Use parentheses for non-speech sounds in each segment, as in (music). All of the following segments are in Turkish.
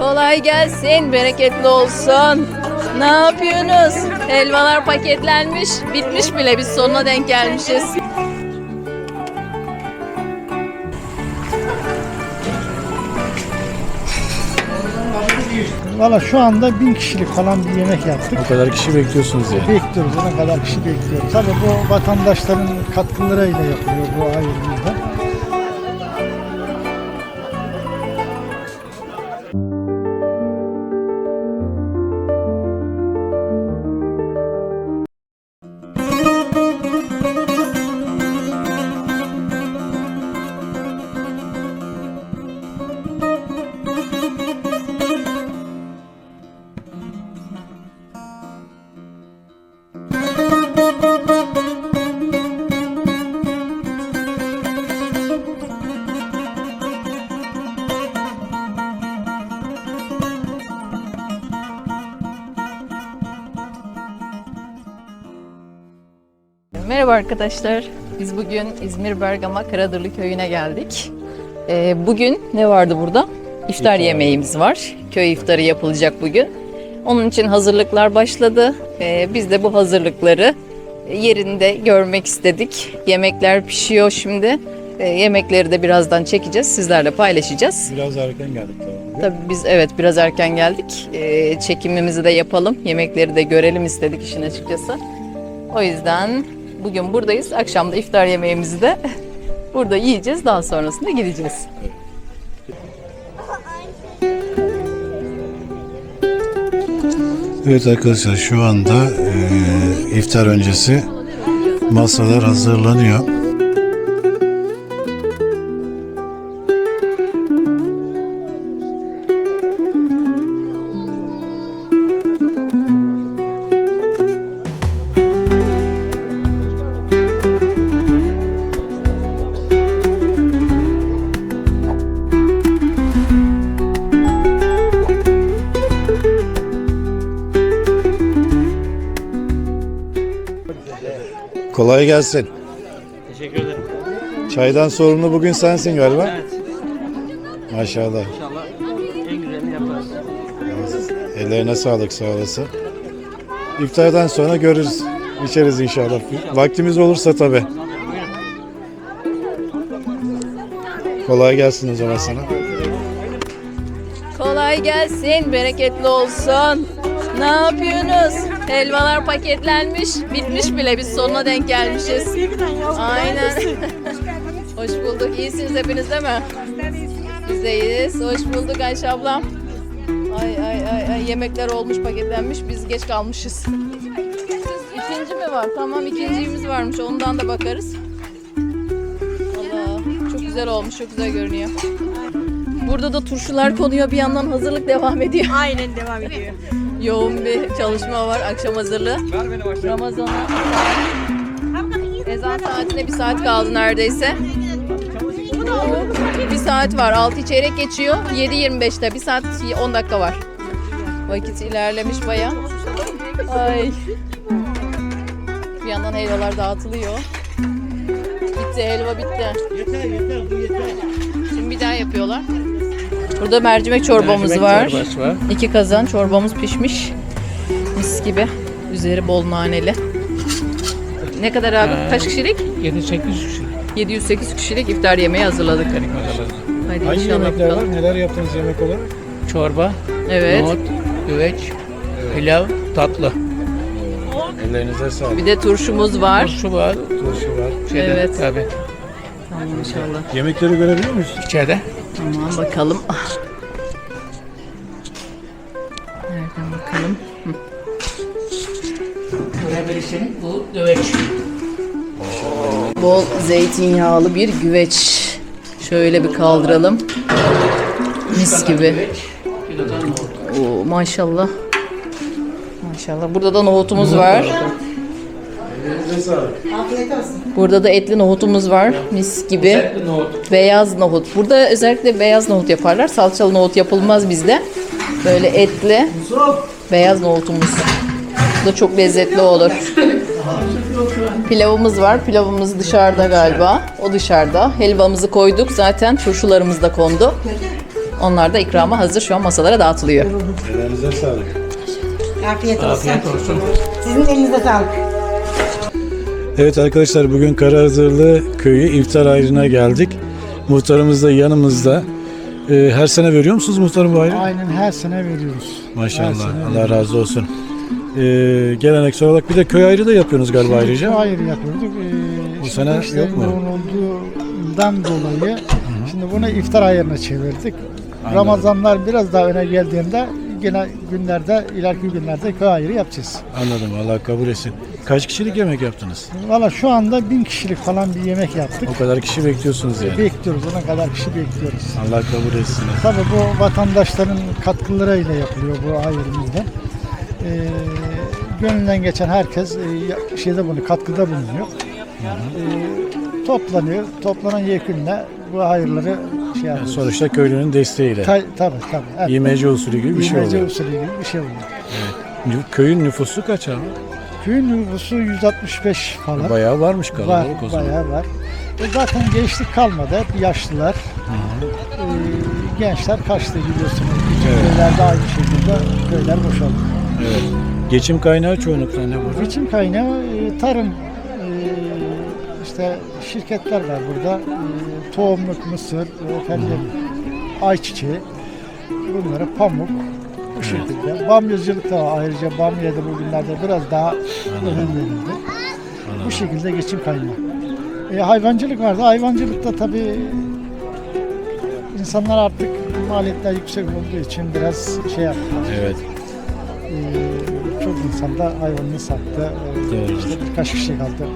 Kolay gelsin, bereketli olsun. Ne yapıyorsunuz? Helvalar paketlenmiş, bitmiş bile. Biz sonuna denk gelmişiz. Valla şu anda bin kişilik falan bir yemek yaptık. O kadar kişi bekliyorsunuz yani. Bekliyoruz, ne kadar kişi bekliyoruz. Tabii bu vatandaşların katkılarıyla yapılıyor bu ayrımda. Merhaba arkadaşlar. Biz bugün İzmir Bergama Karadırlı köyüne geldik. Ee, bugün ne vardı burada? İftar yemeğimiz var. Köy iftarı yapılacak bugün. Onun için hazırlıklar başladı. Ee, biz de bu hazırlıkları yerinde görmek istedik. Yemekler pişiyor şimdi. Ee, yemekleri de birazdan çekeceğiz. Sizlerle paylaşacağız. Biraz erken geldik tabii. Tabii biz evet biraz erken geldik. Ee, çekimimizi de yapalım. Yemekleri de görelim istedik işin açıkçası. O yüzden bugün buradayız. Akşam da iftar yemeğimizi de (laughs) burada yiyeceğiz. Daha sonrasında gideceğiz. Evet arkadaşlar şu anda e, iftar öncesi masalar hazırlanıyor. Kolay gelsin. Teşekkür ederim. Çaydan sorumlu bugün sensin galiba. Evet. Maşallah. İnşallah en güzelini yaparız. Ellerine sağlık sağ olasın. İftardan sonra görürüz. içeriz inşallah. Vaktimiz olursa tabi. Kolay gelsin o zaman sana. Kolay gelsin, bereketli olsun. Ne yapıyorsunuz? Helvalar paketlenmiş, bitmiş bile. Biz sonuna denk gelmişiz. Aynen. (laughs) Hoş bulduk. İyisiniz hepiniz değil mi? Biz de iyiyiz. Hoş bulduk Ayşe ablam. Ay ay ay ay yemekler olmuş paketlenmiş. Biz geç kalmışız. İkinci mi var? Tamam ikincimiz varmış. Ondan da bakarız. Allah çok güzel olmuş. Çok güzel görünüyor. Burada da turşular konuyor. Bir yandan hazırlık devam ediyor. Aynen devam ediyor. Yoğun bir çalışma var. Akşam hazırlığı. Ramazan'a ezan saatine bir saat kaldı neredeyse. Bir saat var. 6 çeyrek geçiyor. 7.25'te. Bir saat 10 dakika var. Vakit ilerlemiş baya. Ay. Bir yandan helvalar dağıtılıyor. Bitti helva bitti. Yeter yeter bu yeter. Şimdi bir daha yapıyorlar. Burada mercimek çorbamız Mercimek var. çorbası var. İki kazan çorbamız pişmiş. Mis gibi. Üzeri bol naneli. Ne kadar abi? Ee, Kaç kişilik? 7-8 kişi. 708 kişilik iftar yemeği hazırladık. Hadi Hangi inşallah yemekler bakalım. var? Neler yaptınız yemek olarak? Çorba, Evet. nohut, güveç, pilav, tatlı. Ellerinize sağlık. Bir de turşumuz var. Turşu var. Turşu var. Şeyde, Evet. Tabii. Tamam inşallah. Yemekleri görebiliyor muyuz? İçeride. Tamam bakalım. Nereden bakalım? Görebilirsin. Bu güveç. Bol zeytinyağlı bir güveç. Şöyle bir kaldıralım. Mis gibi. Oo, maşallah. Maşallah. Burada da nohutumuz var. Burada da etli nohutumuz var. Mis gibi. Nohut. Beyaz nohut. Burada özellikle beyaz nohut yaparlar. Salçalı nohut yapılmaz bizde. Böyle etli beyaz nohutumuz. Bu da çok lezzetli olur. Pilavımız var. Pilavımız dışarıda galiba. O dışarıda. Helvamızı koyduk. Zaten turşularımız da kondu. Onlar da ikrama hazır şu an masalara dağıtılıyor. Ellerinize sağlık. Afiyet olsun. Afiyet olsun. Sizin elinize sağlık. Evet arkadaşlar bugün Karahızırlı köyü iftar ayrına geldik. Muhtarımız da yanımızda. Ee, her sene veriyor musunuz muhtarım bu ayrı? Aynen her sene veriyoruz. Her Maşallah. sene Allah razı olsun. Ee, geleneksel olarak bir de köy ayrı da yapıyorsunuz galiba ayrıca. Hayır yapıyorduk. Ee, Bu şimdi sene işte yok mu? olduğundan dolayı şimdi bunu iftar ayarına çevirdik. Anladım. Ramazanlar biraz daha öne geldiğinde yine günlerde, ileriki günlerde köy ayrı yapacağız. Anladım. Allah kabul etsin. Kaç kişilik yemek yaptınız? Valla şu anda bin kişilik falan bir yemek yaptık. O kadar kişi bekliyorsunuz yani. Bekliyoruz, ona kadar kişi bekliyoruz. Allah kabul etsin. Tabii bu vatandaşların katkılarıyla yapılıyor bu ayrımızda. Ee, gönlünden geçen herkes e, şeyde bunu katkıda bulunuyor. Ee, toplanıyor. Toplanan yekünle bu hayırları şey Yani yapıyoruz. sonuçta köylünün desteğiyle. Ta- tabii tabii. Evet. İmece usulü gibi bir şey İmece oluyor. usulü gibi bir şey oluyor. Nü- Köyün nüfusu kaç abi? Köyün nüfusu 165 falan. Bayağı varmış var, kalabalık o zaman. bayağı var. E zaten gençlik kalmadı. Hep yaşlılar. Ee, gençler kaçtı biliyorsunuz. Bütün Evet. köylerde aynı şekilde köyler boşaldı. Evet. Geçim kaynağı çoğunlukla ne burada? Geçim kaynağı e, tarım e, işte şirketler var burada. E, tohumluk mısır, efendim ayçiçeği, bunları pamuk bu şekilde. Bamyacılık da ayrıca bamyaya da bugünlerde biraz daha önem verildi. Bu şekilde geçim kaynağı. E, hayvancılık vardı. Hayvancılıkta tabii insanlar artık maliyetler yüksek olduğu için biraz şey yaptılar. Evet. Ee, çok insan da hayvanını sattı. Doğru. İşte birkaç kişi kaldı.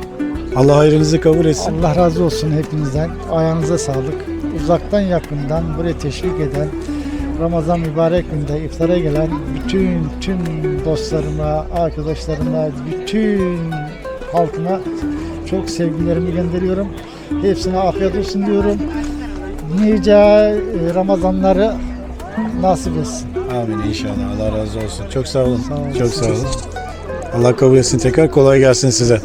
Allah hayrınızı kabul etsin. Allah razı olsun hepinizden. Ayağınıza sağlık. Uzaktan yakından buraya teşvik eden, Ramazan mübarek günde iftara gelen bütün tüm dostlarıma, arkadaşlarıma, bütün halkıma çok sevgilerimi gönderiyorum. Hepsine afiyet olsun diyorum. Nice e, Ramazanları nasip etsin. Amin inşallah. Allah razı olsun. Çok sağ olun. Sağ olun. Çok sağ olun. Allah kabul etsin tekrar. Kolay gelsin size.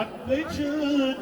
Haklı çık,